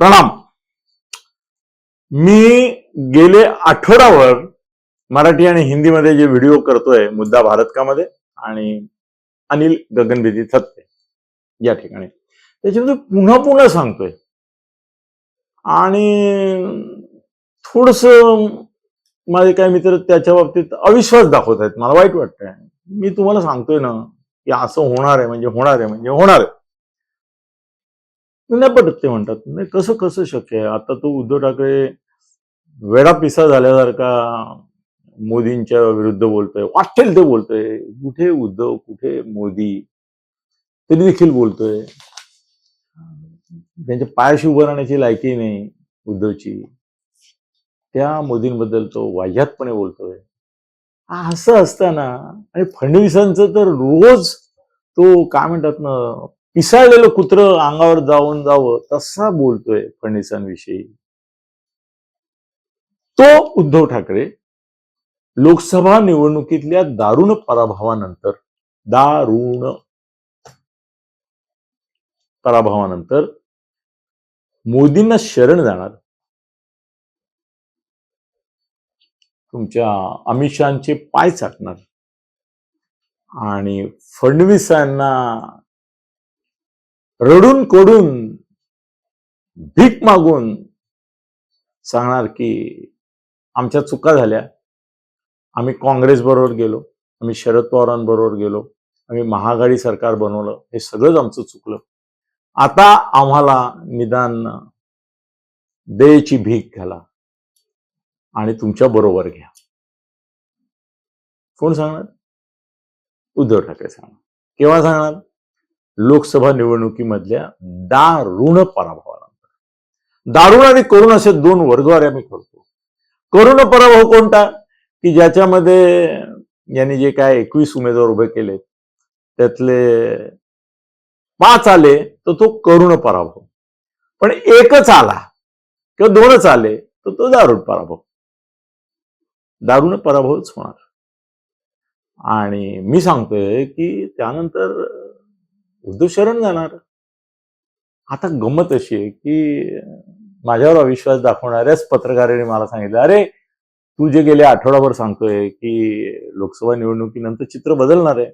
प्रणाम. मी गेले आठवडाभर मराठी आणि हिंदीमध्ये जे व्हिडिओ करतोय मुद्दा भारत आणि अनिल गगनभेदी थत्ते या ठिकाणी. त्याच्यामध्ये पुन्हा पुन्हा सांगतोय. आणि थोडस माझे काही मित्र त्याच्या बाबतीत अविश्वास दाखवत आहेत. मला वाईट वाटतंय. मी तुम्हाला सांगतोय ना की असं होणार आहे म्हणजे होणार आहे म्हणजे होणार आहे. पटत ते म्हणतात. नाही कसं कसं शक्य आहे? आता तो उद्धव ठाकरे वेडा पिसा झाल्यासारखा मोदींच्या विरुद्ध बोलतोय वाटेल ते बोलतोय. कुठे उद्धव कुठे मोदी तरी देखील बोलतोय. त्यांच्या पायाशी उभं राहण्याची लायकी नाही उद्धवची. त्या मोदींबद्दल तो वाह्यातपणे बोलतोय. असं असताना आणि फडणवीसांचं तर रोज तो काय म्हणतात ना पिसाळलेलं कुत्र अंगावर जाऊन जावं तसा बोलतोय फडणवीसांविषयी तो उद्धव ठाकरे लोकसभा निवडणुकीतल्या दारुण पराभवानंतर दारुण पराभवानंतर मोदींना शरण जाणार. तुमच्या अमित शहाचे पाय चाटणार. आणि फडणवीसांना रडून कोडून भीक मागून सांगणार की आमच्या चुका झाल्या. आम्ही काँग्रेस बरोबर गेलो आम्ही शरद पवारांबरोबर गेलो आम्ही महाआघाडी सरकार बनवलं हे सगळंच आमचं चुकलं. आता आम्हाला निदान देयची भीक घाला आणि तुमच्या बरोबर घ्या. कोण सांगणार? उद्धव ठाकरे सांगणार. केव्हा सांगणार? लोकसभा निवडणुकीमधल्या दारुण पराभवानंतर. दारुण आणि करुण असे दोन वर्गवारे आम्ही करतो करुण पराभव कोणता? की ज्याच्यामध्ये यांनी जे काय एकवीस उमेदवार उभे केले त्यातले पाच आले तर तो करुण पराभव. पण एकच आला किंवा दोनच आले तर तो दारुण पराभव. दारुण पराभवच होणार. आणि मी सांगतोय की त्यानंतर उद्धव शरण जाणार. आता गंमत अशी आहे की माझ्यावर अविश्वास दाखवणाऱ्याच पत्रकारांनी मला सांगितलं अरे तू जे गेले आठवडाभर सांगतोय की लोकसभा निवडणुकीनंतर चित्र बदलणार आहे.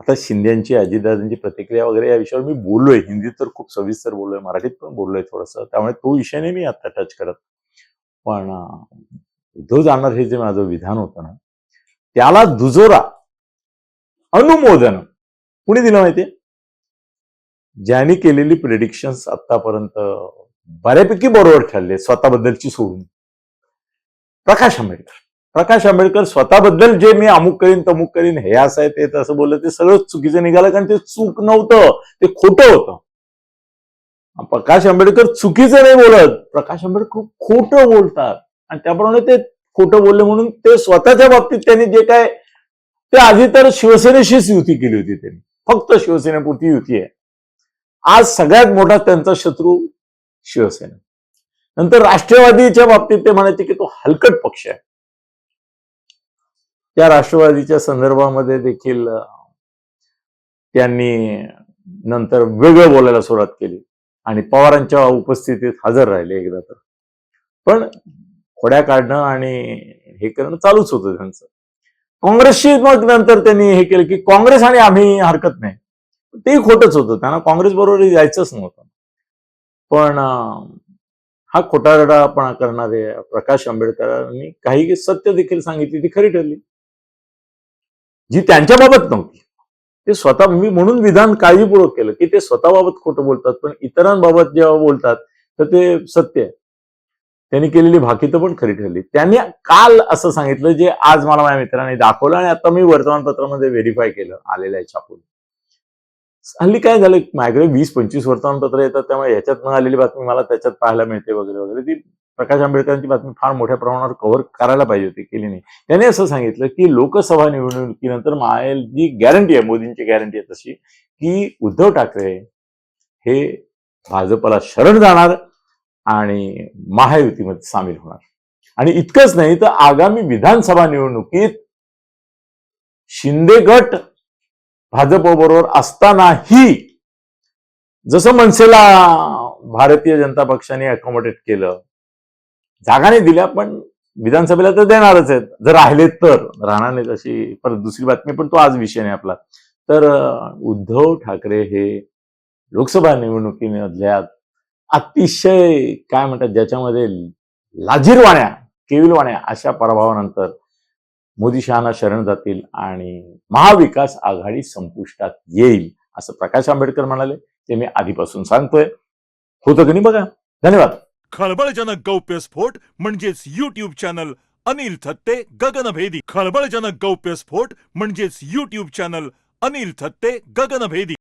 आता शिंद्यांची अजितदादांची प्रतिक्रिया वगैरे या विषयावर मी बोललोय. हिंदीत तर खूप सविस्तर बोललोय मराठीत पण बोललोय थोडंसं. त्यामुळे तो विषय नाही मी आता टच करत. पण उद्धव जाणार हे जे माझं विधान होतं ना त्याला दुजोरा अनुमोदन कुणी दिलं माहितीये? ज्यांनी केलेली प्रेडिक्शन्स आतापर्यंत बऱ्यापैकी बरोबर ठरले स्वतःबद्दलची सोडून. प्रकाश आंबेडकर. प्रकाश आंबेडकर स्वतःबद्दल जे मी अमुक करीन तमुक करीन हे असं आहे ते तसं बोललं ते सगळं चुकीचं निघालं कारण ते चूक नव्हतं ते खोटं होतं. प्रकाश आंबेडकर चुकीचं नाही बोलत. प्रकाश आंबेडकर खूप खोटं बोलतात. आणि त्याप्रमाणे ते खोटं बोलले म्हणून ते स्वतःच्या बाबतीत त्यांनी जे काय ते आधी तर शिवसेनेशीच युती केली होती त्यांनी. फक्त शिवसेनेपुरती युती आहे. आज सगळ्यात मोठा त्यांचा शत्रू शिवसेना. नंतर राष्ट्रवादीच्या बाबतीत ते म्हणायचे की तो हलकट पक्ष आहे. त्या राष्ट्रवादीच्या संदर्भामध्ये देखील त्यांनी नंतर वेगळं बोलायला सुरुवात केली. आणि पवारांच्या उपस्थितीत हजर राहिले एकदा तर. पण खोड्या काढणं आणि हे करणं चालूच होतं त्यांचं. काँग्रेसशी मग नंतर त्यांनी हे केलं की काँग्रेस आणि आम्ही हरकत नाही. ते खोटच होतं. त्यांना काँग्रेस बरोबर जायचंच नव्हतं. पण हा खोटारडापणा करणारे प्रकाश आंबेडकरांनी काही सत्य देखील सांगितली ती खरी ठरली. जी त्यांच्या बाबत नव्हती. ते स्वतः मी म्हणून विधान काळजीपूर्वक केलं की ते स्वतःबाबत खोटं बोलतात पण इतरांबाबत जेव्हा बोलतात तर ते सत्य आहे. त्यांनी केलेली भाकितं पण खरी ठरली. त्यांनी काल असं सांगितलं जे आज मला माझ्या मित्रांनी दाखवलं आणि आता मी वर्तमानपत्रामध्ये व्हेरीफाय केलं आलेलं आहे छापून हल्ली काय झालं माझ्याकडे वीस पंचवीस वर्तमानपत्र येतात त्यामुळे याच्यात न आलेली बातमी मला त्याच्यात पाहायला मिळते वगैरे वगैरे. ती प्रकाश आंबेडकरांची बातमी फार मोठ्या प्रमाणावर कव्हर करायला पाहिजे होती केली नाही. त्याने असं सांगितलं की लोकसभा निवडणुकीनंतर मायल जी गॅरंटी आहे मोदींची गॅरंटी आहे तशी की उद्धव ठाकरे हे भाजपला शरण जाणार आणि महायुतीमध्ये सामील होणार. आणि इतकंच नाही तर आगामी विधानसभा निवडणुकीत शिंदे गट भाजपबरोबर असतानाही जसं मनसेला भारतीय जनता पक्षाने अकोमोडेट केलं जागा नाही दिल्या पण विधानसभेला तर देणारच आहेत. जर राहिले तर. राहणार नाहीत अशी परत दुसरी बातमी पण तो आज विषय नाही आपला. तर उद्धव ठाकरे हे लोकसभा निवडणुकीमधल्या अतिशय काय म्हणतात ज्याच्यामध्ये लाजीरवाण्या केविलवाण्या अशा पराभवानंतर मोदी शहाना शरण जातील आणि महाविकास आघाडी संपुष्टात येईल असं प्रकाश आंबेडकर म्हणाले. ते मी आधीपासून सांगतोय. होतं की नाही बघा. धन्यवाद. खळबळजनक गौप्यस्फोट म्हणजेच युट्यूब चॅनल अनिल थत्ते गगनभेदी. खळबळजनक गौप्यस्फोट म्हणजेच युट्यूब चॅनल अनिल थत्ते गगनभेदी.